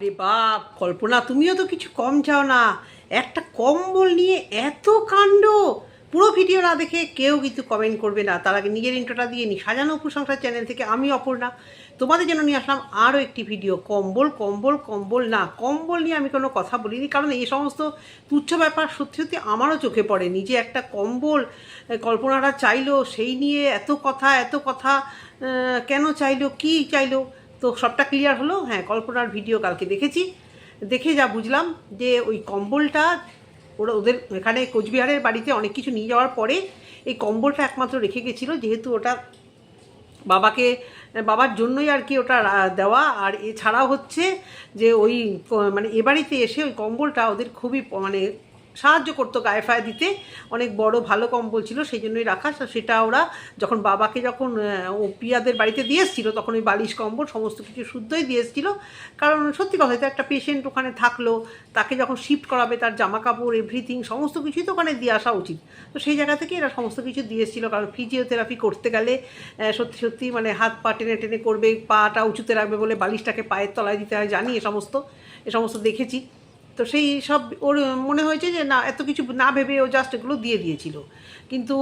বাপ, কল্পনা, তুমিও তো কিছু কম চাও না। একটা কম্বল নিয়ে এত কাণ্ড। পুরো ভিডিও না দেখে কেউ কিন্তু কমেন্ট করবে না। তার আগে নিজের ইন্ট্রোটা দিয়ে নি। সাজানো উপসংসার চ্যানেল থেকে আমি অপর্ণা। তোমাদের জন্য নিয়ে আসলাম আরও একটি ভিডিও কম্বল কম্বল কম্বল না, কম্বল নিয়ে আমি কোনো কথা বলিনি। কারণ এই সমস্ত তুচ্ছ ব্যাপার সত্যি সত্যি আমারও চোখে পড়ে নিজে একটা কম্বল কল্পনাটা চাইলো, সেই নিয়ে এত কথা এত কথা কেন চাইলো, কি চাইলো? তো সবটা ক্লিয়ার হলো। হ্যাঁ কল্পনার ভিডিও কালকে দেখেছি। দেখে যা বুঝলাম যে ওই কম্বলটা ওরা ওদের এখানে কোচবিহারের বাড়িতে অনেক কিছু নিয়ে যাওয়ার পরে এই কম্বলটা একমাত্র রেখে গেছিল, যেহেতু ওটা বাবাকে, বাবার জন্যই আর কি ওটা দেওয়া। আর এছাড়াও হচ্ছে যে ওই মানে এ বাড়িতে এসে ওই কম্বলটা ওদের খুবই মানে সাহায্য করতো গায়ে ফায়ে দিতে। অনেক বড় ভালো কম্বল ছিল, সেই জন্যই রাখা। সেটা ওরা যখন বাবাকে যখন ও পিয়াদের বাড়িতে দিয়ে এসেছিল, তখন ওই বালিশ কম্বল সমস্ত কিছু শুদ্ধই দিয়ে এসেছিল। কারণ সত্যি কথা হয়তো একটা পেশেন্ট ওখানে থাকল, তাকে যখন শিফট করাবে, তার জামা কাপড় এভরিথিং সমস্ত কিছুই তো ওখানে দিয়ে আসা উচিত। তো সেই জায়গা থেকে এরা সমস্ত কিছু দিয়ে এসেছিল, কারণ ফিজিওথেরাপি করতে গেলে সত্যি সত্যি মানে হাত পা টেনে টেনে করবে, পাটা উঁচুতে রাখবে বলে বালিশটাকে পায়ের তলায় দিতে হয়, জানি এ সমস্ত এ সমস্ত দেখেছি। তো সেই সব ওর মনে হয়েছে যে না, এত কিছু না ভেবে ও জাস্ট এগুলো দিয়ে দিয়েছিল। কিন্তু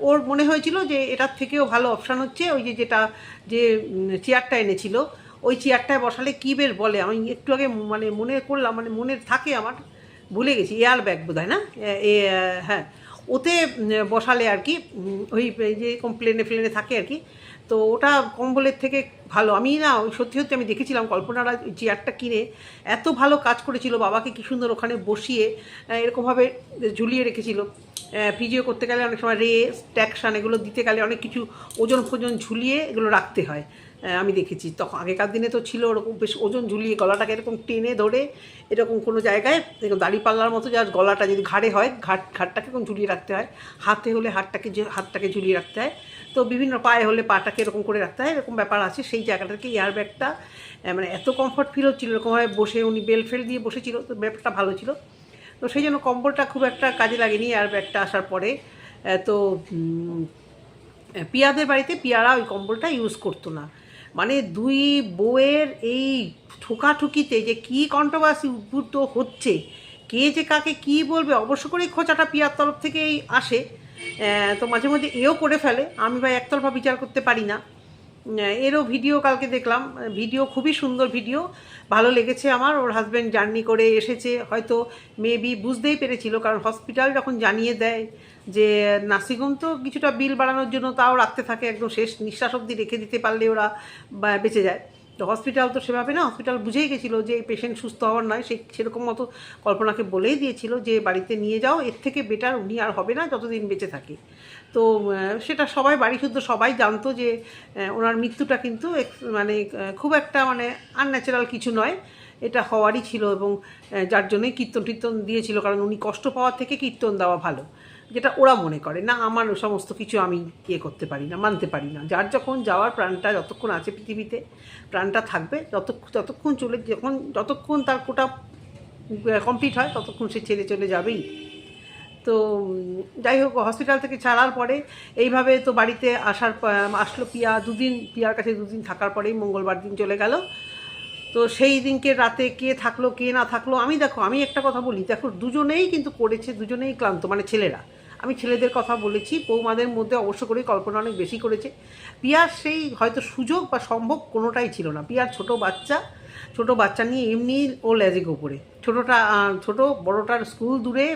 ওর মনে হয়েছিল যে এটার থেকেও ভালো অপশান হচ্ছে ওই যে যেটা, যে চেয়ারটা এনেছিল। ওই চেয়ারটায় বসালে কী বের বলে? আমি একটু আগে মানে মনে করলাম মানে মনে থাকে আমার, ভুলে গেছি এয়ার ব্যাগ বোধ হয় না? এ- হ্যাঁ। ওতে বসালে আর কি ওই যে প্লেনে ফ্লেনে থাকে আর কি তো ওটা কম্বলের থেকে ভালো। আমি না সত্যি সত্যি আমি দেখেছিলাম কল্পনারা চেয়ারটা কিনে, এত ভালো কাজ করেছিল, বাবাকে কি সুন্দর ওখানে বসিয়ে এরকমভাবে ঝুলিয়ে রেখেছিল। ফিজিও করতে গেলে অনেক সময় রেস ট্যাকশান এগুলো দিতে গেলে অনেক কিছু ওজন ফোজন ঝুলিয়ে এগুলো রাখতে হয়। আমি দেখেছি। তখন আগেকার দিনে তো ছিল ওরকম বেশ ওজন ঝুলিয়ে গলাটাকে এরকম টেনে ধরে এরকম কোনো জায়গায়, এরকম দাড়ি পাল্লার মতো যার গলাটা যদি ঘাড়ে হয়, ঘাট, ঘাটটাকে এরকম ঝুলিয়ে রাখতে হয়। হাতে হলে হাতটাকে হাতটাকে ঝুলিয়ে রাখতে হয়। তো বিভিন্ন পায়ে হলে পাটাকে এরকম করে রাখতে হয়, এরকম ব্যাপার আছে। সেই জায়গাটাকে এয়ার ব্যাগটা মানে এত কমফর্ট ফিল হচ্ছিল এরকমভাবে বসে উনি বেল ফেল দিয়ে বসেছিল, তো ব্যাপারটা ভালো ছিল। তো সেই জন্য কম্বলটা খুব একটা কাজে লাগেনি এয়ার ব্যাগটা আসার পরে। তো পিয়াদের বাড়িতে পিয়ারা ওই কম্বলটা ইউজ করতো না। মানে দুই বউয়ের এই ঠোকাঠুকিতে যে কী কন্ট্রোভার্সি উদ্ভূত হচ্ছে, কে যে কাকে কি বলবে, অবশ্য করে খোঁচাটা পিয়ার তরফ থেকেই আসে। তো মাঝে মধ্যে এও করে ফেলে। আমি ভাই একতরফা বিচার করতে পারি না। এরও ভিডিও কালকে দেখলাম। ভিডিও খুবই সুন্দর ভিডিও। ভালো লেগেছে আমার। ওর হাজব্যান্ড জার্নি করে এসেছে। হয়তো মেবি বুঝতেই পেরেছিল। কারণ হসপিটাল যখন জানিয়ে দেয় যে, নার্সিংহোম তো কিছুটা বিল বাড়ানোর জন্য তাও রাখতে থাকে। একদম শেষ নিঃশ্বাস অবধি রেখে দিতে পারলে ওরা বেঁচে যায়। তো হসপিটাল তো সেভাবে না হসপিটাল বুঝেই গেছিল যে এই পেশেন্ট সুস্থ হওয়ার নয়, সে সেরকম মতো কল্পনাকে বলেই দিয়েছিল যে বাড়িতে নিয়ে যাও, এর থেকে বেটার উনি আর হবে না যতদিন বেঁচে থাকে। তো সেটা সবাই, বাড়ি শুদ্ধ সবাই জানতো যে ওনার মৃত্যুটা কিন্তু মানে খুব একটা মানে আনন্যাচারাল কিছু নয়, এটা হওয়ারই ছিল এবং যার জন্যই কীর্তন টীর্তন দিয়েছিল, কারণ উনি কষ্ট পাওয়ার থেকে কীর্তন দেওয়া ভালো। যেটা ওরা মনে করে, না আমার সমস্ত কিছু আমি ইয়ে করতে পারি না, মানতে পারি না। যার যখন যাওয়ার প্রাণটা যতক্ষণ আছে পৃথিবীতে, প্রাণটা থাকবে, যত, যতক্ষণ চলে, যখন, যতক্ষণ তার কোটা কমপ্লিট হয়, ততক্ষণ সে ছেড়ে চলে যাবেই। তো, যাই হোক হসপিটাল থেকে ছাড়ার পরে, এইভাবে তো বাড়িতে আসার আসলো পিয়া, দুদিন, পিয়ার কাছে দুদিন থাকার পরেই মঙ্গলবার দিন চলে গেল। তো সেই দিনকে রাতে কে থাকল, কে না থাকল, আমি দেখো, আমি একটা কথা বলি, দেখো, দুজনেই কিন্তু করেছে, দুজনেই ক্লান্ত মানে ছেলেরা। আমি ছেলেদের কথা বলেছি, বৌমাদের মধ্যে অবশ্য করে কল্পনা অনেক বেশি করেছে। পিয়ার সেই হয়তো সুযোগ বা সম্ভব কোনোটাই ছিল না। পিয়ার ছোট বাচ্চা ছোট বাচ্চা নিয়ে এমনি ও লেজে গোপরে ছোটোটা ছোটো বড়টার স্কুল দূরে,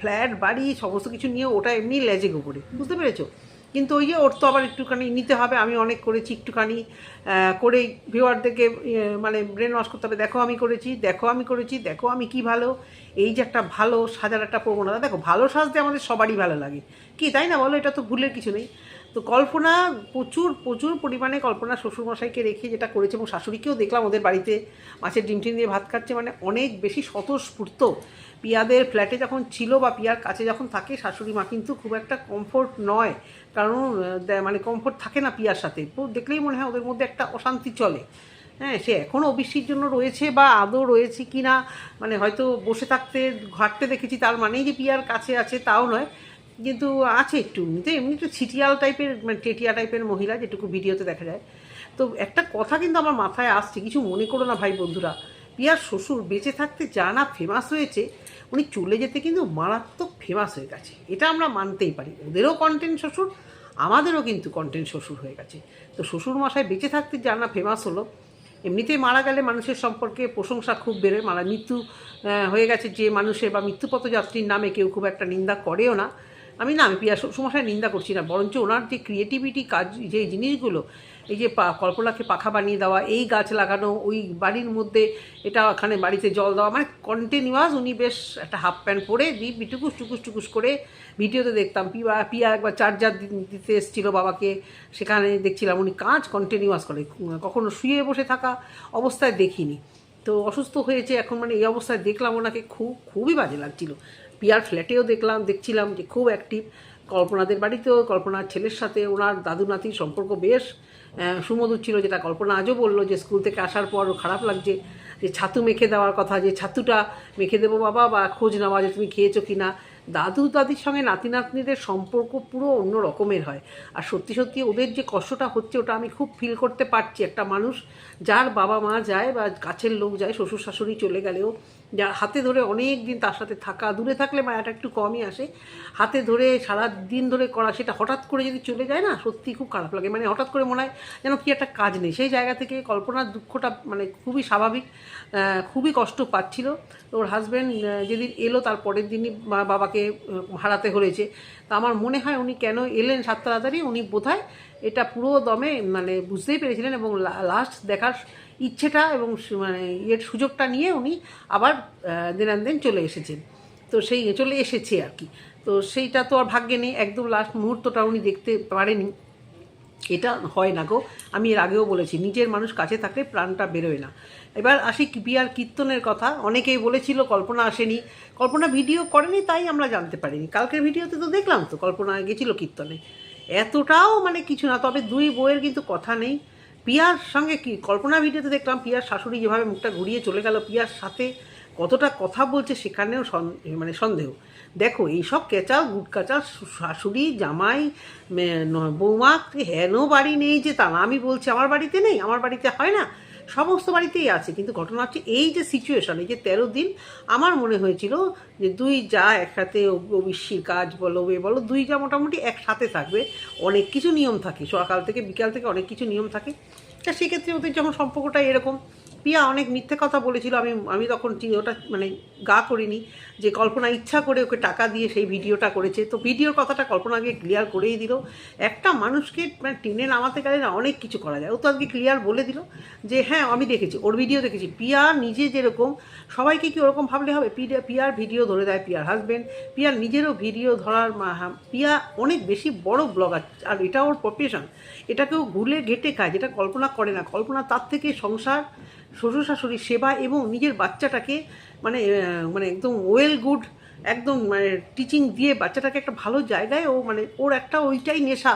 ফ্ল্যাট, বাড়ি, সমস্ত কিছু নিয়ে ওটা এমনি লেজে গোপরে বুঝতে পেরেছ? কিন্তু ওই যে ওর তো আবার একটুখানি নিতে হবে আমি অনেক করেছি একটুখানি করে ভিওয়ারদেরকে ইয়ে, মানে ব্রেন ওয়াশ করতে হবে দেখো আমি করেছি দেখো আমি করেছি দেখো আমি কি ভালো এই যে একটা ভালো সাজার একটা প্রবণতা দেখো ভালো সাজতে আমাদের সবারই ভালো লাগে। কি তাই না বলো? এটা তো ভুলের কিছু নেই। তো কল্পনা প্রচুর প্রচুর পরিমাণে কল্পনা শ্বশুরমশাইকে রেখে যেটা করেছে এবং শাশুড়িকেও দেখলাম ওদের বাড়িতে মাছের ডিম টিম দিয়ে ভাত খাচ্ছে মানে অনেক বেশি স্বতঃস্ফূর্ত। পিয়াদের ফ্ল্যাটে যখন ছিল বা পিয়ার কাছে যখন থাকে, শাশুড়ি মা কিন্তু খুব একটা কমফোর্ট নয়। কারণ মানে কমফোর্ট থাকে না পিয়ার সাথে। দেখলেই মনে হয় ওদের মধ্যে একটা অশান্তি চলে। হ্যাঁ সে এখনও ওবিসির জন্য রয়েছে বা আদৌ রয়েছে কি না মানে হয়তো বসে থাকতে, ঘাটতে দেখেছি তার মানেই যে পিয়ার কাছে আছে তাও নয়। কিন্তু আছে একটু এমনিতে, এমনি একটু ছিটিয়াল টাইপের মানে টেটিয়া টাইপের মহিলা, যেটুকু ভিডিওতে দেখা যায়। তো একটা কথা কিন্তু আমার মাথায় আসছে, কিছু মনে করো না ভাই বন্ধুরা। পিয়ার শ্বশুর বেঁচে থাকতে যা না ফেমাস হয়েছে উনি চলে যেতে কিন্তু মারাত্মক ফেমাস হয়ে গেছে। এটা আমরা মানতেই পারি। ওদেরও কন্টেন্ট শ্বশুর, আমাদেরও কিন্তু কন্টেন্ট শ্বশুর হয়ে গেছে। তো শ্বশুর মশাই বেঁচে থাকতে যা না ফেমাস হলো, এমনিতেই মারা গেলে মানুষের সম্পর্কে প্রশংসা খুব বেড়ে। মারা মৃত্যু হয়ে গেছে যে মানুষের বা মৃত্যুপথ যাত্রীর নামে কেউ খুব একটা নিন্দা করেও না। আমি না, আমি পিয়া শ্বশুরমশাই নিন্দা করছি না, বরঞ্চ ওনার যে ক্রিয়েটিভিটি কাজ, যে জিনিসগুলো এই যে কল্পনাকে পাখা বানিয়ে দেওয়া, এই গাছ লাগানো, ওই বাড়ির মধ্যে এটা ওখানে বাড়িতে জল দেওয়া মানে কন্টিনিউয়াস উনি বেশ একটা হাফ প্যান্ট পরে দিই টুকুস টুকুস টুকুস করে ভিডিওতে দেখতাম। পিয়া পিয়া একবার চার্জার দিতে এসেছিল বাবাকে, সেখানে দেখছিলাম উনি কাজ কন্টিনিউয়াস করে, কখনো শুয়ে বসে থাকা অবস্থায় দেখিনি। তো অসুস্থ হয়েছে, এখন মানে এই অবস্থায় দেখলাম ওনাকে খুব, খুবই বাজে লাগছিল। পিয়ার ফ্ল্যাটেও দেখলাম, দেখছিলাম যে খুব অ্যাক্টিভ কল্পনাদের বাড়িতেও, কল্পনার ছেলের সাথে, ওনার দাদু নাতির সম্পর্ক বেশ সুমধুর ছিল যেটা কল্পনা আজও বলল যে স্কুল থেকে আসার পর খারাপ লাগছে যে ছাতু মেখে দেওয়ার কথা, যে ছাতুটা মেখে দেবো বাবা বা খোঁজ নেওয়া যে তুমি খেয়েছো কি না দাদু দাদির সঙ্গে নাতি নাতনিদের সম্পর্ক পুরো অন্য রকমের হয়। আর সত্যি সত্যি ওদের যে কষ্টটা হচ্ছে ওটা আমি খুব ফিল করতে পারছি। একটা মানুষ, যার বাবা মা যায় বা কাছের লোক যায়, শ্বশুর শাশুড়ি চলে গেলেও যা হাতে ধরে অনেক দিন তার সাথে থাকা, দূরে থাকলে মায়াটা একটু কমই আসে। হাতে ধরে সারা দিন ধরে করা, সেটা হঠাৎ করে যদি চলে যায় না সত্যি খুব খারাপ লাগে। মানে হঠাৎ করে মনে হয় যেন কি একটা কাজ নেই। সেই জায়গা থেকে কল্পনার দুঃখটা মানে খুবই স্বাভাবিক খুবই কষ্ট পাচ্ছিল। ওর হাজব্যান্ড যেদিন এলো তার পরের দিনই বাবাকে হারাতে হয়েছে তা আমার মনে হয় উনি কেন এলেন সাত তাড়াতাড়ি? উনি বোধহয় এটা পুরো দমে মানে বুঝতেই পেরেছিলেন এবং লাস্ট দেখার ইচ্ছেটা এবং মানে ইয়ের সুযোগটা নিয়ে উনি আবার দেন দেন চলে এসেছেন। তো সেই চলে এসেছে আর কি। তো সেইটা তো আর ভাগ্যে নেই। একদম লাস্ট মুহূর্তটা উনি দেখতে পারেনি। এটা হয় না গো। আমি এর আগেও বলেছি, নিজের মানুষ কাছে থাকলে প্রাণটা বেরোয় না। এবার আসি বিয়ার কীর্তনের কথা। অনেকেই বলেছিল, কল্পনা আসেনি। কল্পনা ভিডিও করেনি, তাই আমরা জানতে পারিনি। কালকের ভিডিওতে তো দেখলাম তো, কল্পনা গেছিল কীর্তনে। এতটাও মানে কিছু না, তবে দুই বইয়ের কিন্তু কথা নেই। পিয়ার সঙ্গে কি? কল্পনা ভিডিওতে দেখলাম পিয়ার শাশুড়ি যেভাবে মুখটা ঘুরিয়ে চলে গেল, পিয়ার সাথে কতটা কথা বলছে সেখানেও মানে সন্দেহ। দেখো, এইসব কেচাল গুটকাচাল, শু- শাশুড়ি, জামাই বৌমা হেন বাড়ি নেই যে তা আমি বলছি, আমার বাড়িতে নেই, আমার বাড়িতে হয় না। সমস্ত বাড়িতেই আছে, কিন্তু ঘটনা হচ্ছে এই যে সিচুয়েশন এই যে তেরো দিন, আমার মনে হয়েছিল যে দুই যা একসাথে অবিশ্বির কাজ বলো, এ বলো, দুই যা মোটামুটি একসাথে থাকবে। অনেক কিছু নিয়ম থাকে, সকাল থেকে বিকাল থেকে অনেক কিছু নিয়ম থাকে। তা সেক্ষেত্রে ওদের যখন সম্পর্কটা এরকম। পিয়া অনেক মিথ্যে কথা বলেছিল, আমি আমি তখন ওটা মানে গা করিনি, যে কল্পনা ইচ্ছা করে ওকে টাকা দিয়ে সেই ভিডিওটা করেছে। তো ভিডিওর কথাটা কল্পনাকে ক্লিয়ার করেই দিল। একটা মানুষকে মানে টেনে নামাতে গেলে না অনেক কিছু করা যায়। ও তো আজকে ক্লিয়ার বলে দিল যে হ্যাঁ আমি দেখেছি, ওর ভিডিও দেখেছি। পিয়া নিজে যেরকম, সবাইকে কি ওরকম ভাবলে হবে? পিয়া পিয়ার ভিডিও ধরে দেয় পিয়ার হাজব্যান্ড পিয়ার নিজেরও ভিডিও ধরার পিয়া অনেক বেশি বড় ব্লগার আর এটা ওর প্রফেশন এটাকেও ঘুলে ঘেটে খায়, যেটা কল্পনা করে না। কল্পনা তার থেকে সংসার শ্বশুর শাশুড়ির সেবা এবং নিজের বাচ্চাটাকে মানে মানে একদম ওয়েল গুড একদম মানে টিচিং দিয়ে বাচ্চাটাকে একটা ভালো জায়গায় ও মানে ওর একটা ওইটাই নেশা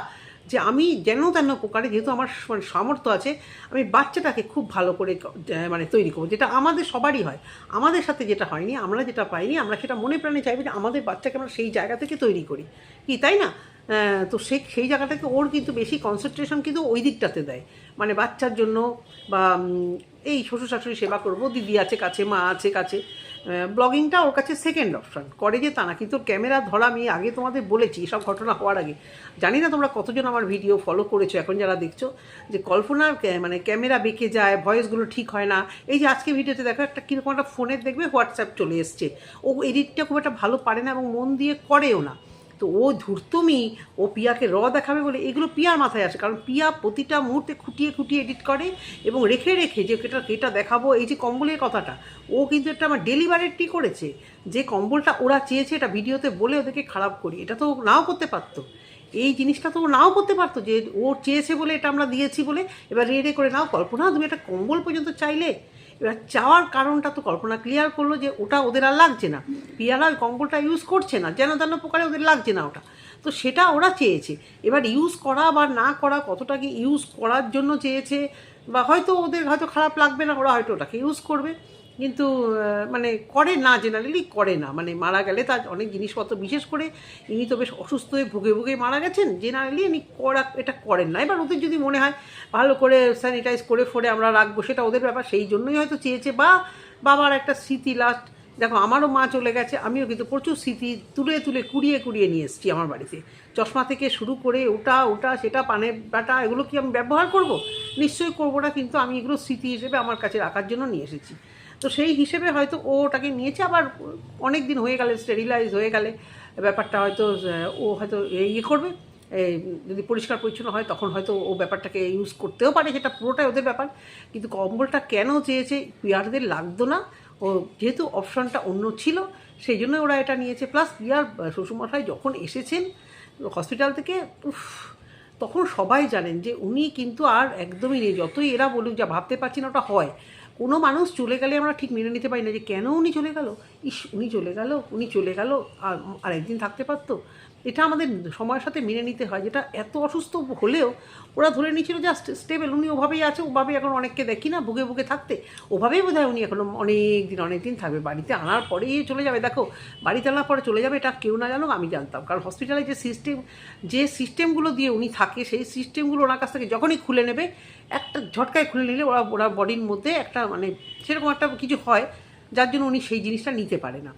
যে আমি যেন তেন প্রকারে যেহেতু আমার মানে সামর্থ্য আছে, আমি বাচ্চাটাকে খুব ভালো করে মানে তৈরি করব। যেটা আমাদের সবারই হয়। আমাদের সাথে যেটা হয়নি, আমরা যেটা পাইনি, আমরা সেটা মনে প্রাণে চাইব যে আমাদের বাচ্চাকে আমরা সেই জায়গা থেকে তৈরি করি। কি, তাই না? তো সে, সেই জায়গাটাকে ওর কিন্তু বেশি কনসেন্ট্রেশন কিন্তু ওই দিকটাতে দেয়। মানে বাচ্চার জন্য বা এই শ্বশুর শাশুড়ি সেবা করব, দিদি আছে কাছে, মা আছে কাছে। ব্লগিংটা ওর কাছে সেকেন্ড অপশন করে যে তা না, কিন্তু ক্যামেরা ধরা, আমি আগে তোমাদের বলেছি সব ঘটনা হওয়ার আগে। জানি না তোমরা কতজন আমার ভিডিও ফলো করেছ, এখন যারা দেখছ, যে কল্পনার মানে ক্যামেরা বেঁকে যায় ভয়েসগুলো ঠিক হয় না। এই যে আজকে ভিডিওতে দেখো, একটা কীরকম একটা ফোনের দেখবে হোয়াটসঅ্যাপ চলে এসছে। ও এডিটটা খুব একটা ভালো পারে না এবং মন দিয়ে করেও না। তো ও ধূর্তমি, ও পিয়াকে র দেখাবে বলে এগুলো পিয়ার মাথায় আসে। কারণ পিয়া প্রতিটা মুহূর্তে খুঁটিয়ে খুঁটিয়ে এডিট করে এবং রেখে রেখে যে এটা এটা দেখাবো, এই যে কম্বলের কথাটা, ও কিন্তু একটা আমার ডেলিভারিটি করেছে যে কম্বলটা ওরা চেয়েছে এটা ভিডিওতে বলে ওদেরকে খারাপ করি। এটা তো নাও করতে পারতো। এই জিনিসটা তো ও নাও করতে পারতো যে ও চেয়েছে বলে এটা আমরা দিয়েছি বলে এবার রে রে করে নাও কল্পনা তুমি একটা কম্বল পর্যন্ত চাইলে এবার চাওয়ার কারণটা তো কল্পনা ক্লিয়ার করল যে ওটা ওদের আর লাগছে না। পিয়ারা ওই কম্বলটা ইউজ করছে না, যেন তেন প্রকারে ওদের লাগছে না ওটা। তো সেটা ওরা চেয়েছে। এবার ইউজ করা বা না করা, কতটা কি ইউজ করার জন্য চেয়েছে, বা হয়তো ওদের হয়তো খারাপ লাগবে না, ওরা হয়তো ওটাকে ইউজ করবে। কিন্তু মানে করে না জেনারেলি করে না। মানে মারা গেলে তার অনেক জিনিসপত্র, বিশেষ করে ইনি তো বেশ অসুস্থ হয়ে ভুগে ভুগে মারা গেছেন জেনারেলি ইনি করা, এটা করেন না। এবার ওদের যদি মনে হয়, ভালো করে স্যানিটাইজ করে ফোরে আমরা রাখব, সেটা ওদের ব্যাপার। সেই জন্যই হয়তো চেয়েছে, বা বাবার একটা স্মৃতি লাস্ট দেখো, আমারও মা চলে গেছে, আমিও কিন্তু প্রচুর স্মৃতি তুলে তুলে কুড়িয়ে কুড়িয়ে নিয়ে এসেছি আমার বাড়িতে। চশমা থেকে শুরু করে ওটা ওটা, সেটা, পানে বাটা, এগুলো কি আমি ব্যবহার করব? নিশ্চয়ই করব না, কিন্তু আমি এগুলো স্মৃতি হিসেবে আমার কাছে রাখার জন্য নিয়ে এসেছি। তো সেই হিসেবে হয়তো ও ওটাকে নিয়েছে, আবার অনেক দিন হয়ে গেলে স্টেরিলাইজ হয়ে গেলে ব্যাপারটা হয়তো ও হয়তো ইয়ে করবে। যদি পরিষ্কার পরিচ্ছন্ন হয়, তখন হয়তো ও ব্যাপারটাকে ইউজ করতেও পারে, সেটা পুরোটাই ওদের ব্যাপার। কিন্তু কম্বলটা কেন চেয়েছে, পিয়ারদের লাগতো না। ও যেহেতু অপশনটা অন্য ছিল, সেই জন্য ওরা এটা নিয়েছে। প্লাস পিয়ার শ্বশুরমশাই যখন এসেছেন হসপিটাল থেকে, উফ, তখন সবাই জানেন যে উনি কিন্তু আর একদমই নেই। যতই এরা বলুক, যা ভাবতে পারছি না, ওটা হয়। কোনো মানুষ চলে গেলে আমরা ঠিক মেনে নিতে পারি না যে কেন উনি চলে গেল? ইস, উনি চলে গেল, উনি চলে গেল, আর, আরেকদিন থাকতে পারতো। এটা আমাদের সময়ের সাথে মেনে নিতে হয়, যেটা এত অসুস্থ হলেও ওরা ধরে নিয়েছিল জাস্ট স্টেবল উনি ওভাবেই আছে, ওভাবেই এখন অনেককে দেখি না বুকে বুকে থাকতে। ওভাবেই বোধ উনি এখনও অনেক দিন অনেক দিন থাকবে। বাড়িতে আনার পরেই চলে যাবে। দেখো, বাড়িতে আনার পরে চলে যাবে, এটা কেউ না জানুক, আমি জানতাম। কারণ হসপিটালে যে সিস্টেম যে সিস্টেমগুলো দিয়ে উনি থাকে, সেই সিস্টেমগুলো ওনার কাছ থেকে যখনই খুলে নেবে, একটা ঝটকায় খুলে নিলে ওরা ওরা বডির মধ্যে একটা মানে সেরকম একটা কিছু হয়, যার জন্য উনি সেই জিনিসটা নিতে পারে না।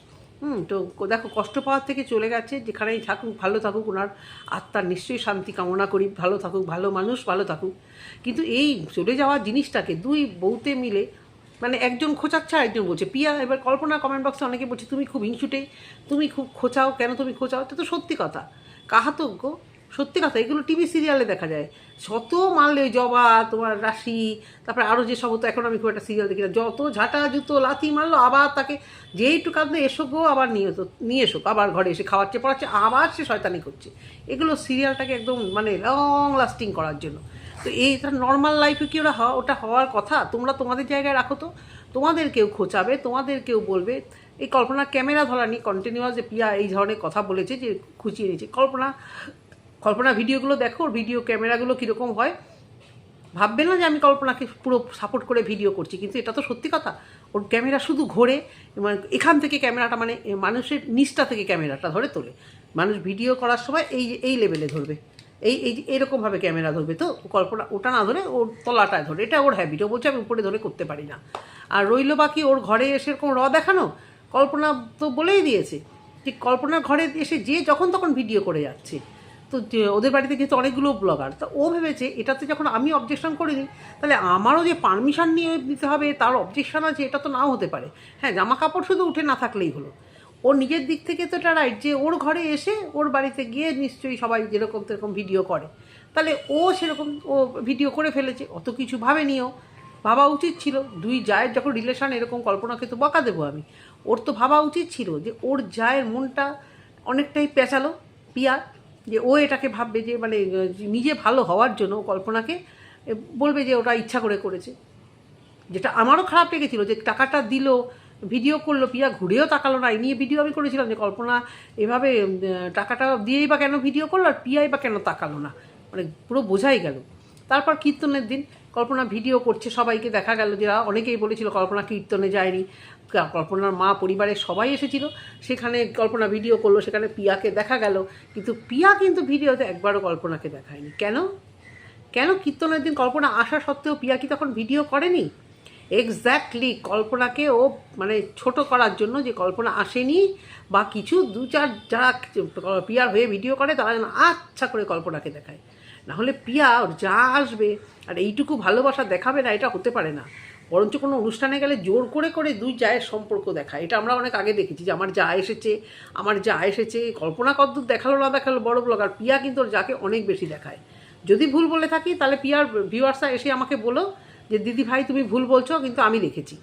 হুম, তো দেখো, কষ্ট পাওয়ার থেকে চলে গেছে। যেখানেই থাকুক, ভালো থাকুক, ওনার আত্মার নিশ্চয়ই শান্তি কামনা করি। ভালো থাকুক, ভালো মানুষ, ভালো থাকুক। কিন্তু এই চলে যাওয়া জিনিসটাকে দুই বউতে মিলে মানে একজন খোঁচাচ্ছে আর একজন বলছে, পিয়া, এবার কল্পনা কমেন্ট বক্সে অনেকে বলছে, তুমি খুব হিংসুটে, তুমি খুব খোঁচাও, কেন তুমি খোঁচাও? এটা তো সত্যি কথা। কাহাতজ্ঞ সত্যি কথা, এগুলো টিভি সিরিয়ালে দেখা যায়। শত মারলে জবা, তোমার রাশি, তারপরে আরও যে সব হতো এখন আমি খুব একটা সিরিয়াল দেখি না। যত ঝাঁটা, জুতো, লাথি মারলো, আবার তাকে যেইটু কাঁদলো এসো গো, আবার নিয়ে তো নিয়ে এসো, আবার ঘরে এসে খাওয়াচ্ছে, পড়াচ্ছে, আবার সে শয়তানি করছে। এগুলো সিরিয়ালটাকে একদম মানে লং লাস্টিং করার জন্য। তো এইটা নর্মাল লাইফে কি ওরা ওটা হওয়ার কথা? তোমরা তোমাদের জায়গায় রাখো তো। তোমাদের কেউ খোঁচাবে, তোমাদের কেউ বলবে, এই কল্পনা ক্যামেরা ধরা নিয়ে কন্টিনিউয়াস যে পিয়া এই ধরনের কথা বলেছে, যে খুঁচিয়ে নিয়েছে। কল্পনা কল্পনা, ভিডিওগুলো দেখো, ওর ভিডিও ক্যামেরাগুলো কীরকম হয়। ভাববে না যে আমি কল্পনাকে পুরো সাপোর্ট করে ভিডিও করছি, কিন্তু এটা তো সত্যি কথা। ওর ক্যামেরা শুধু ঘোরে মানে এখান থেকে ক্যামেরাটা মানে মানুষের নিচটা থেকে ক্যামেরাটা ধরে তোলে। মানুষ ভিডিও করার সময় এই এই লেভেলে ধরবে। এই এই এরকমভাবে ক্যামেরা ধরবে তো, কল্পনা, ওটা না ধরে ওর তলাটায় ধরে। এটা ওর হ্যাবিট ও বলছে আমি উপরে ধরে করতে পারি না। আর রইল বাকি ওর ঘরে এসে এরকম র দেখানো, কল্পনা তো বলেই দিয়েছে যে কল্পনার ঘরে এসে যে যখন তখন ভিডিও করে যাচ্ছে। তো ওদের বাড়িতে যেহেতু অনেকগুলো ব্লগার তা ও ভেবেছে এটাতে যখন আমি অবজেকশন করিনি, তাহলে আমারও যে পারমিশন নিয়ে দিতে হবে, তার অবজেকশন আছে, এটা তো নাও হতে পারে। হ্যাঁ জামা কাপড় শুধু উঠে না থাকলেই হলো। ও নিজের দিক থেকে তো এটা রাইট যে ওর ঘরে এসে ওর বাড়িতে গিয়ে নিশ্চয়ই সবাই যেরকম সেরকম ভিডিও করে। তাহলে ও সেরকম, ও ভিডিও করে ফেলেছে, অত কিছু ভাবেনিও ভাবা উচিত ছিল, দুই জায়ের যখন রিলেশন এরকম কল্পনাকে তো বকা দেবো আমি। ওর তো ভাবা উচিত ছিল যে ওর জায়ের মনটা অনেকটাই পেঁচালো, পিয়ার। যে ও এটাকে ভাববে যে মানে নিজে ভালো হওয়ার জন্য কল্পনাকে বলবে যে ওটা ইচ্ছা করে করেছে। যেটা আমারও খারাপ লেগেছিল, যে টাকাটা দিল, ভিডিও করল, পিয়া ঘুরেও তাকালো না। এই নিয়ে ভিডিও আমি করেছিলাম যে কল্পনা এভাবে টাকাটা দিয়েই বা কেন ভিডিও করল, আর পিয়াই বা কেন তাকালো না। মানে পুরো বোঝাই গেল। তারপর কীর্তনের দিন কল্পনা ভিডিও করছে, সবাইকে দেখা গেল যারা অনেকেই বলেছিল কল্পনা কীর্তনে যায়নি। কল্পনার মা পরিবারের সবাই এসেছিল, সেখানে কল্পনা ভিডিও করল, সেখানে পিয়াকে দেখা গেল, কিন্তু পিয়া কিন্তু ভিডিওতে একবারও কল্পনাকে দেখায়নি। কেন? কেন কীর্তনের দিন কল্পনা আসা সত্ত্বেও পিয়া কি তখন ভিডিও করেনি? এক্স্যাক্টলি কল্পনাকে ও মানে ছোট করার জন্য যে কল্পনা আসেনি, বা কিছু দু চার যারা পিয়ার হয়ে ভিডিও করে, তারা যেন আচ্ছা করে কল্পনাকে দেখায়। না হলে পিয়া, ওর যা আসবে, আর এইটুকু ভালোবাসা দেখাবে না, এটা হতে পারে না। বরঞ্চ কোনো অনুষ্ঠানে গেলে জোর করে করে দুই জায়ের সম্পর্ক দেখায় এটা আমরা অনেক আগে দেখেছি যে আমার যা এসেছে, আমার যা এসেছে, কল্পনা কদ্দূর দেখাল, না দেখাল, বড় ব্লগার পিয়া কিন্তু ওর যাকে অনেক বেশি দেখায়। যদি ভুল বলে থাকি, তাহলে পিয়ার ভিউয়ার্সরা এসে আমাকে বলো যে, দিদি ভাই, তুমি ভুল বলছো, কিন্তু আমি দেখেছি।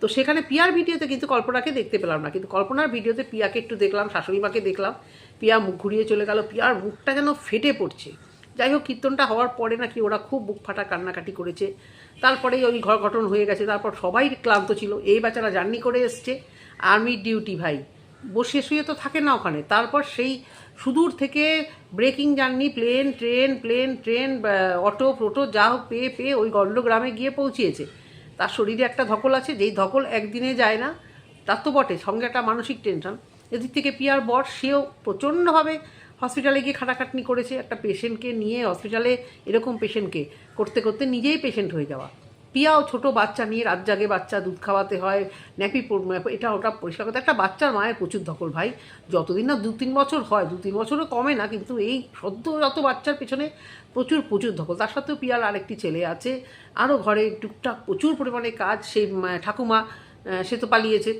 তো সেখানে পিয়ার ভিডিওতে কিন্তু কল্পনাকে দেখতে পেলাম না, কিন্তু কল্পনার ভিডিওতে পিয়াকে একটু দেখলাম শাশুড়ি মাকে দেখলাম। পিয়া মুখ ঘুরিয়ে চলে গেল, পিয়ার মুখটা যেন ফেটে পড়ছে। যাই হোক, কীর্তনটা হওয়ার পরে নাকি ওরা খুব বুক ফাটা কান্নাকাটি করেছে। তারপরেই ওই ঘর গঠন হয়ে গেছে, তারপর সবাই ক্লান্ত ছিল। এই বাচ্চারা জার্নি করে এসছে আর্মির ডিউটি ভাই। বসে শুয়ে তো থাকে না ওখানে। তারপর সেই সুদূর থেকে breaking journey, plane, train plane, train auto, টোটো, যা হোক, পেয়ে পেয়ে ওই গণ্ডগ্রামে গিয়ে পৌঁছিয়েছে। তার শরীরে একটা ধকল আছে, যেই ধকল একদিনে যায় না তার তো বটে, সঙ্গে একটা মানসিক টেনশন এদিক থেকে পিয়ার বর, সেও প্রচণ্ডভাবে হসপিটালে গিয়ে খাটাখাটনি করেছে, একটা পেশেন্টকে নিয়ে হসপিটালে এরকম পেশেন্টকে করতে করতে নিজেই পেশেন্ট হয়ে যাওয়া। পিয়াও ছোট বাচ্চা নিয়ে রাত জাগে বাচ্চা দুধ খাওয়াতে হয়, ন্যাপি এটা ওটা পরিষ্কার করতে একটা বাচ্চার মায়ের প্রচুর ধকল ভাই। যতদিন না দু তিন বছর হয় দু তিন বছরও কমে না, কিন্তু এই সদ্য যত বাচ্চার পেছনে প্রচুর প্রচুর ধকল। তার সাথেও পিয়ার আরেকটি ছেলে আছে। আরও ঘরে টুকটাক প্রচুর পরিমাণে কাজ। সেই ঠাকুমা সে তো পালিয়েছে।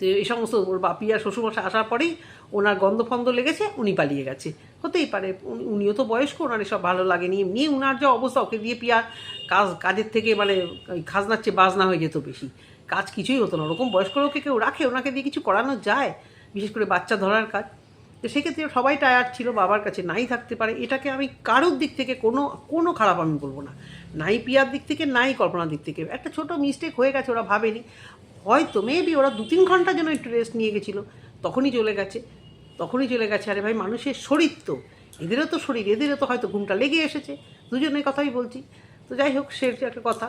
তো এই সমস্ত ওর বাপিয়া শ্বশুরমশাই আসার পরেই ওনার গন্ধ ফন্ধ লেগেছে, উনি পালিয়ে গেছে। হতেই পারে, উনি- উনিও তো বয়স্ক, ওনার এসব ভালো লাগেনি। এমনি উনার যে অবস্থা, ওকে দিয়ে পিয়া কাজ, কাজের থেকে মানে খাজনার চেয়ে বাজনা হয়ে যেত বেশি। কাজ কিছুই হতো না, ওরকম বয়স্ক লোককে কেউ রাখে, ওনাকে দিয়ে কিছু করানো যায়, বিশেষ করে বাচ্চা ধরার কাজ। তো সেক্ষেত্রে সবাই টায়ার্ড ছিল, বাবার কাছে নাই থাকতে পারে। এটাকে আমি কারোর দিক থেকে কোনো কোনো খারাপ আমি বলব না। নাই পিয়ার দিক থেকে, নাই কল্পনার দিক থেকে। একটা ছোট মিস্টেক হয়ে গেছে, ওরা ভাবেনি। হয়তো মেবি ওরা দু তিন ঘণ্টার জন্য একটু রেস্ট নিয়ে গেছিল। তখনই চলে গেছে। তখনই চলে গেছে। আরে ভাই, মানুষের শরীর তো। এদেরও তো শরীর। এদেরও তো হয়তো ঘুমটা লেগে এসেছে। দুজনের কথাই বলছি। তো যাই হোক, সে একটা কথা।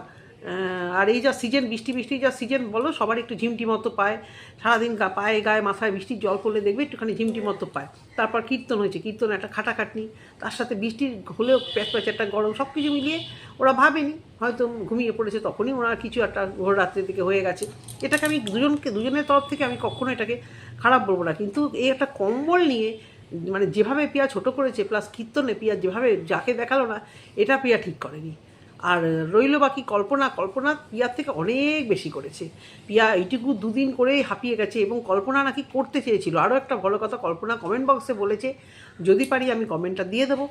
আর এই যা সিজন, বৃষ্টি বৃষ্টি যা সিজন, বলো, সবার একটু ঝিমটি মতো পায়। সারাদিন গা, পায়ে, গায়ে, মাথায় বৃষ্টির জল পড়লে দেখবে একটুখানি ঝিমটি মতো পায়। তারপর কীর্তন হয়েছে, কীর্তন একটা খাটাখাটনি, তার সাথে বৃষ্টির হলেও প্যাচ প্যাচ একটা গরম সব কিছু মিলিয়ে ওরা ভাবেনি, হয়তো ঘুমিয়ে পড়েছে তখনই ওনার কিছু একটা ভোর রাত্রের দিকে হয়ে গেছে। এটাকে আমি দুজনকে, দুজনের তরফ থেকে আমি কখনো এটাকে খারাপ বলব না। কিন্তু এই একটা কম্বল নিয়ে মানে যেভাবে পিয়া ছোট করেছে, প্লাস কীর্তনে পিয়া যেভাবে যাকে দেখাল না, এটা পিয়া ঠিক করেনি। আর রইল বাকি কল্পনা কল্পনা পিয়ার থেকে অনেক বেশি করেছে। পিয়া এইটুকু দুদিন করেই হাঁপিয়ে গেছে এবং কল্পনা নাকি করতে চেয়েছিল। আরও একটা ভালো কথা, কল্পনা কমেন্ট বক্সে বলেছে, যদি পারি আমি কমেন্টটা দিয়ে দেবো।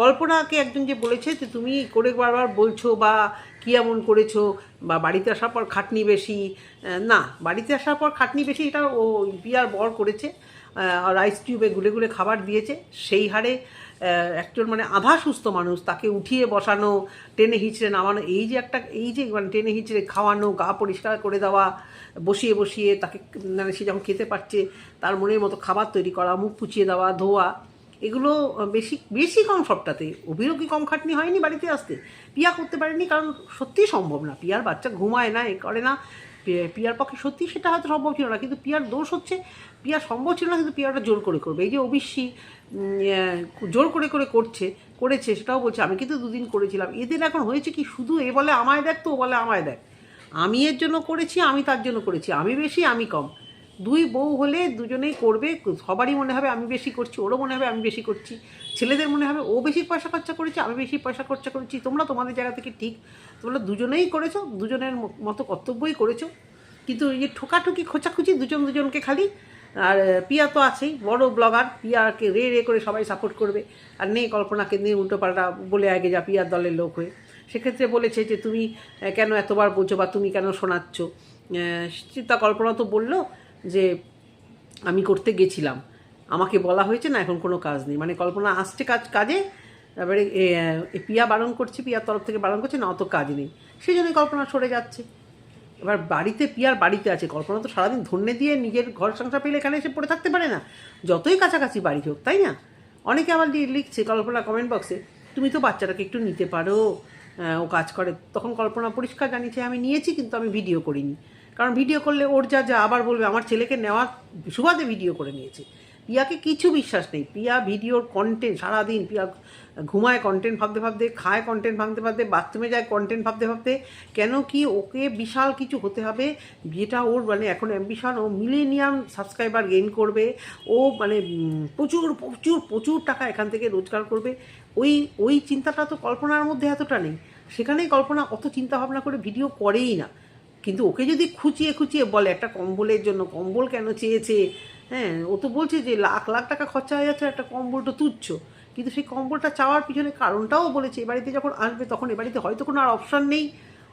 কল্পনাকে একজন যে বলেছে যে, তুমি করে বারবার বলছো বা কী এমন করেছ, বা বাড়িতে আসার পর খাটনি বেশি। না, বাড়িতে আসার পর খাটনি বেশি, এটা ও পিয়ার বর করেছে রাইস টিউবে গুলে গুলে খাবার দিয়েছে। সেই হারে একজন মানে আধা সুস্থ মানুষ, তাকে উঠিয়ে বসানো, টেনে হিঁচড়ে নামানো, এই যে একটা, এই যে মানে টেনে হিঁচড়ে খাওয়ানো, গা পরিষ্কার করে দেওয়া, বসিয়ে বসিয়ে তাকে মানে সে যখন খেতে পারছে, তার মনের মতো খাবার তৈরি করা, মুখ পুচিয়ে দেওয়া, ধোয়া, এগুলো বেশি বেশি কম সবটাতে অভিরও কি কম খাটনি হয়নি বাড়িতে আসতে। পিয়া করতে পারেনি, কারণ সত্যিই সম্ভব না। পিয়ার বাচ্চা ঘুমায় না, এ করে না। পিয়ার পক্ষে সত্যি সেটা হয়তো সম্ভব ছিল না, কিন্তু পিয়ার দোষ হচ্ছে, পিয়ার সম্ভব ছিল না, কিন্তু পিয়ারটা জোর করে করবে। এই যে ওবিসি জোর করে করে করছে, করেছে, সেটাও বলছে। আমি কিন্তু দুদিন করেছিলাম। এদের এখন হয়েছে কি, শুধু এ বলে আমায় দেখ, তো বলে আমায় দেখ। আমি এর জন্য করেছি, আমি তার জন্য করেছি। আমি বেশি, আমি কম। দুই বউ হলে দুজনেই করবে, সবারই মনে হবে আমি বেশি করছি, ওরও মনে হবে আমি বেশি করছি। ছেলেদের মনে হবে ও বেশি পয়সা খরচা করেছে, আমি বেশি পয়সা খরচা করেছি, তোমরা তোমাদের জায়গা থেকে ঠিক তোমরা দুজনেই করেছ, দুজনের মতো কর্তব্যই করেছ। কিন্তু এই যে ঠোকাঠুকি, খোঁচাখুচি দুজন দুজনকে খালি, আর পিয়া তো আছেই, বড় ব্লগার, পিয়াকে রে রে করে সবাই সাপোর্ট করবে। আর নেই কল্পনাকে নিয়ে উল্টোপাল্টা বলে আগে যা, পিয়ার দলের লোক হয়ে। সেক্ষেত্রে বলেছে যে তুমি কেন এতবার বলছো বা তুমি কেন শোনাচ্ছ? চিন্তা কল্পনা তো বলল যে, আমি করতে গেছিলাম। আমাকে বলা হয়েছে না, এখন কোনো কাজ নেই। মানে কল্পনা আসছে কাজ, কাজে তারপরে পিয়া বারণ করছে, পিয়ার তরফ থেকে বারণ করছে, না, অত কাজ নেই। সেই জন্যই কল্পনা সরে যাচ্ছে। এবার বাড়িতে, পিয়ার বাড়িতে আছে, কল্পনা তো সারাদিন ধন্যে দিয়ে নিজের ঘর সংসার পেলে এখানে এসে পড়ে থাকতে পারে না। যতই কাছাকাছি বাড়ি হোক, তাই না? অনেকে আবার লিখছে কল্পনা কমেন্ট বক্সে তুমি তো বাচ্চাটাকে একটু নিতে পারো ও কাজ করে। তখন কল্পনা পরিষ্কার জানিয়েছে, আমি নিয়েছি, কিন্তু আমি ভিডিও করিনি। কারণ ভিডিও করলে ওর যা যা আবার বলবে, আমার ছেলেকে নেওয়ার সুবাদে ভিডিও করে নিয়েছে। পিয়াকে কিছু বিশ্বাস নেই। পিয়া ভিডিওর কন্টেন্ট সারাদিন পিয়া ঘুমায় কন্টেন্ট ভাবতে ভাবতে, খায় কন্টেন্ট ভাবতে ভাবতে বাথরুমে যায় কন্টেন্ট ভাবতে ভাবতে, কেন কি ওকে বিশাল কিছু হতে হবে যেটা ওর মানে এখন অ্যাম্বিশন ও মিলেনিয়াম সাবস্ক্রাইবার গেইন করবে, ও মানে প্রচুর প্রচুর প্রচুর টাকা এখান থেকে রোজগার করবে। ওই ওই চিন্তাটা তো কল্পনার মধ্যে এতটা নেই। সেখানেই কল্পনা অত চিন্তা ভাবনা করে ভিডিও করেই না। কিন্তু ওকে যদি খুঁচিয়ে খুঁচিয়ে বলে, একটা কম্বলের জন্য কম্বল কেন চেয়েছে? হ্যাঁ ও তো বলছে যে লাখ লাখ টাকা খরচা হয়ে যাচ্ছে, একটা কম্বল তো তুচ্ছ। কিন্তু সেই কম্বলটা চাওয়ার পিছনে কারণটাও বলেছে, এ বাড়িতে যখন আসবে তখন এ বাড়িতে হয়তো কোনো আর অপশান নেই।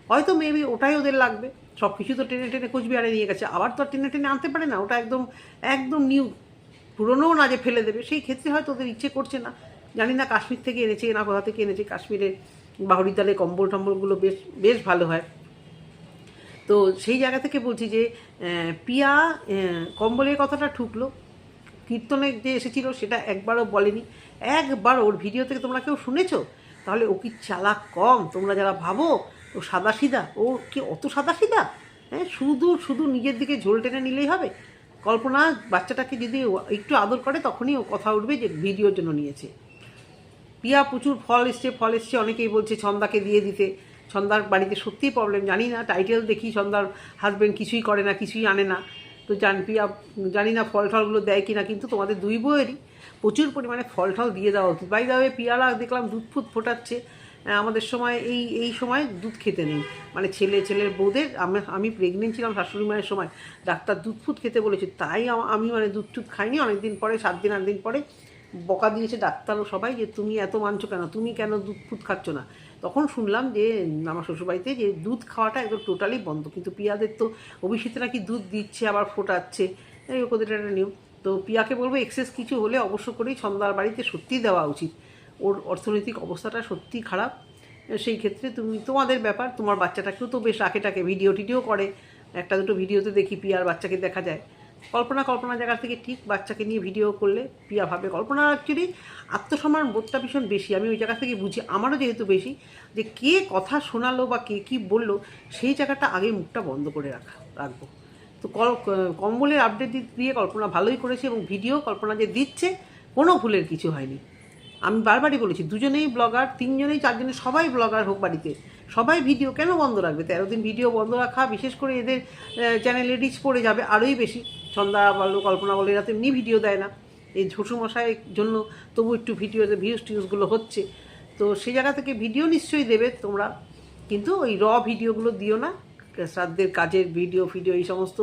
হয়তো মেবি ওটাই ওদের লাগবে। সব কিছু তো টেনে টেনে কোচবিহারে নিয়ে গেছে। আবার তো আর টেনে টেনে আনতে পারে না, ওটা একদম একদম নিউ পুরনোও না যে ফেলে দেবে। সেই ক্ষেত্রে হয়তো ওদের ইচ্ছে করছে না। জানি না কাশ্মীর থেকে এনেছে না কোথা থেকে এনেছে। কাশ্মীরে বা হরিদ্বারে কম্বল টম্বলগুলো বেশ বেশ ভালো হয়। তো সেই জায়গা থেকে বলছি যে পিয়া কম্বলের কথাটা ঠুকলো। কীর্তনে যে এসেছিল সেটা একবারও বলেনি। একবার ওর ভিডিও থেকে তোমরা কেউ শুনেছো? তাহলে ও কি চালাক কম? তোমরা যারা ভাবো, ও সাদা সিধা ও কি অত সাদা সিধা হ্যাঁ শুধু শুধু নিজের দিকে ঝোল টেনে নিলেই হবে। কল্পনা, বাচ্চাটাকে যদি একটু আদর করে, তখনই ও কথা উঠবে যে ভিডিওর জন্য নিয়েছে। পিয়া প্রচুর ফল এসছে ফল এসছে, অনেকেই বলছে ছন্দাকে দিয়ে দিতে। সন্ধ্যার বাড়িতে সত্যিই প্রবলেম জানি না টাইটেল দেখি, সন্ধ্যার হাজব্যান্ড কিছুই করে না, কিছুই আনে না। তো জান পিয়া জানি না ফল টলগুলো দেয় কিনা, কিন্তু তোমাদের দুই বইয়েরই প্রচুর পরিমাণে ফল টল দিয়ে দেওয়া উচিত। বাই দাওয়ে পিয়ারা দেখলাম দুধ ফুট ফোটাচ্ছে। আমাদের সময় এই এই সময় দুধ খেতে নেই। মানে ছেলে, ছেলের বউদের, আমি আমি প্রেগনেন্ট ছিলাম শাশুড়ি মায়ের সময়, ডাক্তার দুধ ফুট খেতে বলেছে, তাই আমি মানে দুধ টুধ খাইনি। অনেকদিন পরে, সাত দিন, আট দিন পরে বকা দিয়েছে ডাক্তারও সবাই যে, তুমি এত মানছো কেন? তুমি কেন দুধ ফুট খাচ্ছ না? তখন শুনলাম যে আমার শ্বশুরবাড়িতে যে দুধ খাওয়াটা একদম টোটালি বন্ধ। কিন্তু পিয়াদের তো অভিষেকে নাকি দুধ দিচ্ছে, আবার ফোটাচ্ছে। এই ওদের একটা নিয়ম। তো পিয়াকে বলব এক্সেস কিছু হলে অবশ্য করেই সন্ধ্যার বাড়িতে সত্যিই দেওয়া উচিত। ওর অর্থনৈতিক অবস্থাটা সত্যি খারাপ। সেই ক্ষেত্রে তুমি, তোমাদের ব্যাপার, তোমার বাচ্চাটাকেও তো বেশ রাখে টাকে ভিডিও টিডিও করে। একটা দুটো ভিডিওতে দেখি পিয়ার বাচ্চাকে দেখা যায়। কল্পনা কল্পনা জায়গা থেকে ঠিক বাচ্চাকে নিয়ে ভিডিও করলে পিয়া ভাবে কল্পনা অ্যাকচুয়ালি আত্মসম্মান বোধটা ভীষণ বেশি। আমি ওই জায়গা থেকে বুঝি, আমারও যেহেতু বেশি, যে কে কথা শোনালো বা কে কী বলল, সেই জায়গাটা আগে মুখটা বন্ধ করে রাখা, রাখব। তো কল, কম্বলের আপডেট দিয়ে কল্পনা ভালোই করেছে এবং ভিডিও কল্পনা যে দিচ্ছে, কোনো ভুলের কিছু হয়নি। আমি বারবারই বলেছি, দুজনেই ব্লগার তিনজনেই চারজনে সবাই ব্লগার হোক বাড়িতে, সবাই ভিডিও কেন বন্ধ রাখবে? তেরো দিন ভিডিও বন্ধ রাখা, বিশেষ করে এদের চ্যানেলে রিচ পড়ে যাবে আরোই বেশি। সন্ধ্যা বলো কল্পনা বলো এরা তো এমনি ভিডিও দেয় না। এই শ্বশুরমশাইয়ের জন্য তবু একটু ভিডিওতে ভিউজ টিউজগুলো হচ্ছে। তো সেই জায়গা থেকে ভিডিও নিশ্চয়ই দেবে তোমরা। কিন্তু ওই র ভিডিওগুলো দিও না। শ্রাদ্ধের কাজের ভিডিও ফিডিও এই সমস্ত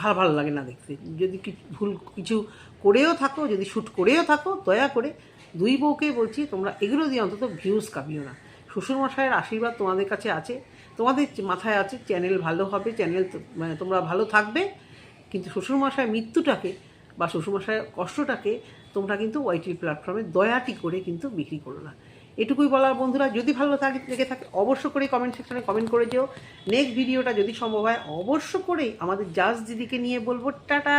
ভালো ভালো লাগে না দেখতে। যদি ভুল কিছু করেও থাকো, যদি শ্যুট করেও থাকো, দয়া করে দুই বউকে বলছি, তোমরা এগুলো দিয়ে অন্তত ভিউজ কামিও না। শ্বশুরমশাইয়ের আশীর্বাদ তোমাদের কাছে আছে। তোমাদের মাথায় আছে চ্যানেল ভালো হবে চ্যানেল মানে তোমরা ভালো থাকবে। কিন্তু শ্বশুরমশায় মৃত্যুটাকে বা শ্বশুরমশায় কষ্টটাকে তোমরা কিন্তু ওয়াইটি প্ল্যাটফর্মে দয়াটি করে কিন্তু বিক্রি করো না। এটুকুই বলার বন্ধুরা, যদি ভালো থাকে, লেগে থাকে, অবশ্য করে কমেন্ট সেকশনে কমেন্ট করে যেও। নেক্সট ভিডিওটা যদি সম্ভব হয়, অবশ্য করেই আমাদের জাজ দিদিকে নিয়ে বলব, টাটা!